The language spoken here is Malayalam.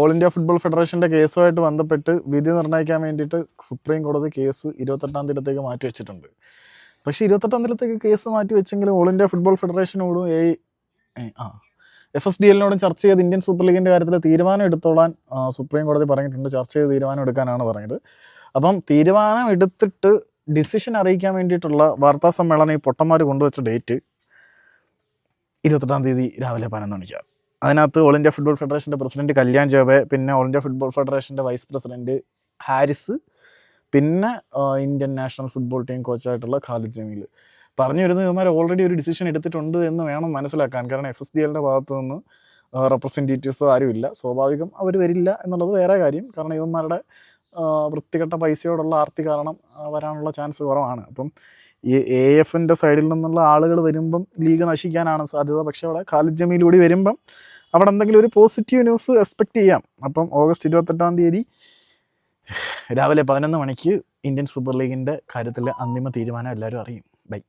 ഓൾ ഇന്ത്യ ഫുട്ബോൾ ഫെഡറേഷന്റെ കേസുമായിട്ട് ബന്ധപ്പെട്ട് വിധി നിർണയിക്കാൻ വേണ്ടിയിട്ട് സുപ്രീം കോടതി കേസ് ഇരുപത്തെട്ടാം തീയതിയിലേക്ക് മാറ്റി വെച്ചിട്ടുണ്ട്. പക്ഷേ ഇരുപത്തെട്ടാം തീയതിയിലേക്ക് കേസ് മാറ്റി വെച്ചെങ്കിലും all India football ഫെഡറേഷനോടും A I F S D എല്ലിനോടും ചർച്ച ചെയ്ത് ഇന്ത്യൻ സൂപ്പർ ലീഗിന്റെ കാര്യത്തിൽ തീരുമാനം എടുത്തോളാൻ സുപ്രീം കോടതി പറഞ്ഞിട്ടുണ്ട്. ചർച്ച ചെയ്ത് തീരുമാനം എടുക്കാനാണ് പറഞ്ഞത്. അപ്പം തീരുമാനം എടുത്തിട്ട് ഡിസിഷൻ അറിയിക്കാൻ വേണ്ടിയിട്ടുള്ള വാർത്താ സമ്മേളനം ഈ പൊട്ടന്മാർ കൊണ്ടുവച്ച ഡേറ്റ് ഇരുപത്തെട്ടാം തീയതി രാവിലെ പതിനൊന്ന് മണിക്കാണ്. അതിനകത്ത് ഓൾ ഇന്ത്യ ഫുട്ബോൾ ഫെഡറേഷന്റെ പ്രസിഡന്റ് കല്യാൺ ജോബെ പിന്നെ ഓൾ ഇന്ത്യ ഫുട്ബോൾ ഫെഡറേഷന്റെ വൈസ് പ്രസിഡന്റ് ഹാരിസ് പിന്നെ ഇന്ത്യൻ നാഷണൽ ഫുട്ബോൾ ടീം കോച്ചായിട്ടുള്ള ഖാലിദ് ജമീൽ പറഞ്ഞു വരുന്നത് ഇവന്മാർ ഓൾറെഡി ഒരു ഡിസിഷൻ എടുത്തിട്ടുണ്ട് എന്ന് വേണം മനസ്സിലാക്കാൻ. കാരണം എഫ് എസ് ഡി എല്ലിന്റെ ഭാഗത്തു നിന്ന് റെപ്രസെന്റേറ്റീവ്സ് ആരുമില്ല. സ്വാഭാവികം അവർ വരില്ല എന്നുള്ളത് വേറെ കാര്യം. കാരണം ഇവന്മാരുടെ വൃത്തികെട്ട പൈസയോടുള്ള ആർത്തി കാരണം വരാനുള്ള ചാൻസ് കുറവാണ്. അപ്പം ഈ എ എഫിന്റെ സൈഡിൽ നിന്നുള്ള ആളുകൾ വരുമ്പം ലീഗ് നശിക്കാനാണ് സാധ്യത. പക്ഷേ അവിടെ ഖാലിദ് ജമീൽ കൂടി വരുമ്പം അവിടെ എന്തെങ്കിലും ഒരു പോസിറ്റീവ് ന്യൂസ് എക്സ്പെക്റ്റ് ചെയ്യാം. അപ്പം ഓഗസ്റ്റ് ഇരുപത്തെട്ടാം തീയതി രാവിലെ പതിനൊന്ന് മണിക്ക് ഇന്ത്യൻ സൂപ്പർ ലീഗിന്റെ കാര്യത്തിലെ അന്തിമ തീരുമാനം എല്ലാവരും അറിയും. ബൈ